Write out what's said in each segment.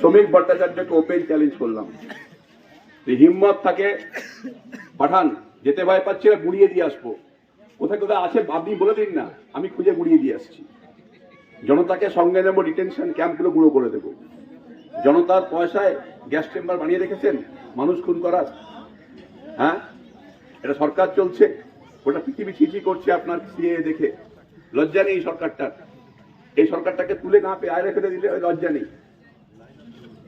শ্রমিক ভট্টাচার্যকে open challenge করলাম। হিম্মত থাকে, পাঠান, যেতে ভয় পাচ্ছি গুড়িয়ে দিয়ে আসব। কোথায় কোথায় আছে, আপনি বলে দিন না, আমি খুঁজে গুড়িয়ে দিয়ে আসছি। জনতাকে সঙ্গে নেব ডিটেনশন ক্যাম্পগুলো গুঁড়ো করে দেবো। জনতার পয়সায় গ্যাস চেম্বার বানিয়ে রেখেছেন, মানুষ খুন করার। হ্যাঁ? এটা সরকার চলছে ওটা পৃথিবী ছিচি করছে আপনার সিএ দেখে। লজ্জা নেই সরকারটার। এই সরকারটাকে তুলে না পেয়ে আয় রেখে দিলে লজ্জা নেই।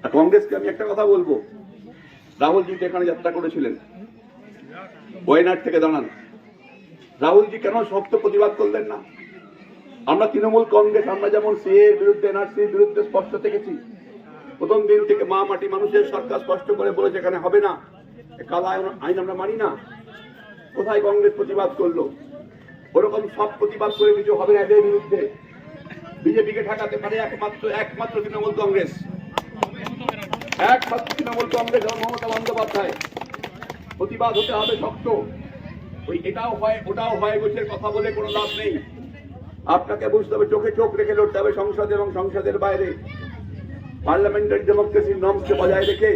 আর কংগ্রেসকে আমি একটা কথা বলব। রাহুলজি তো এখানে যাত্রা করেছিলেন। ওয়েনার থেকে দাঁড়ান। রাহুলজি কেন শক্ত প্রতিবাদ করলেন না? আমরা তৃণমূল কংগ্রেস, আমরা যেমন সিএ বিরুদ্ধে এনআরসির বিরুদ্ধে স্পষ্ট থেকেছি প্রথম দিন থেকে মা মাটি মানুষের সরকার স্পষ্ট করে বলেছে, এখানে হবে না। কালা আইন আমরা মানি না। কোথায় কংগ্রেস প্রতিবাদ করল? ওরকম সব প্রতিবাদ করে কিছু হবে না এদের বিরুদ্ধে। বিজেপিকে ঠেকাতে পারে একমাত্র একমাত্র তৃণমূল কংগ্রেস। একমাত্র তৃণমূল কংগ্রেস এবং মমতা বন্দ্যোপাধ্যায়। প্রতিবাদ হতে হবে শক্ত। ওই এটাও হয়, ওটাও হয় গোছের কথা বলে কোনো লাভ নেই। আপনাকে বুঝতে হবে, চোখে চোখ রেখে লড়তে হবে সংসদে এবং সংসদের বাইরে। পার্লামেন্টারি ডেমোক্রেসির নর্মসকে বজায় রেখে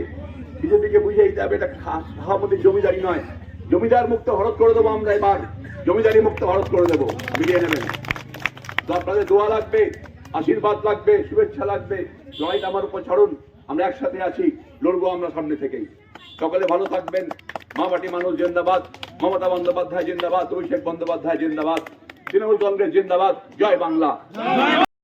বিজেপিকে বুঝিয়ে দিতে হবে, এটা সভাপতির জমিদারি নয়। জমিদার মুক্ত ভারত করে দেবো আমরা এবার। জমিদারি মুক্ত ভারত করে দেবো, মিলিয়ে নেবেন। তো আপনাদের দোয়া লাগবে, আশীর্বাদ লাগবে, শুভেচ্ছা লাগবে। লড়াইটা আমার উপর ছাড়ুন। আমরা একসাথে আছি, লড়বো আমরা সামনে থেকেই। সকলে ভালো থাকবেন। মা মাটি মানুষ জিন্দাবাদ। মমতা বন্দ্যোপাধ্যায় জিন্দাবাদ। অভিষেক বন্দ্যোপাধ্যায় জিন্দাবাদ। তৃণমূল কংগ্রেস জিন্দাবাদ। জয় বাংলা।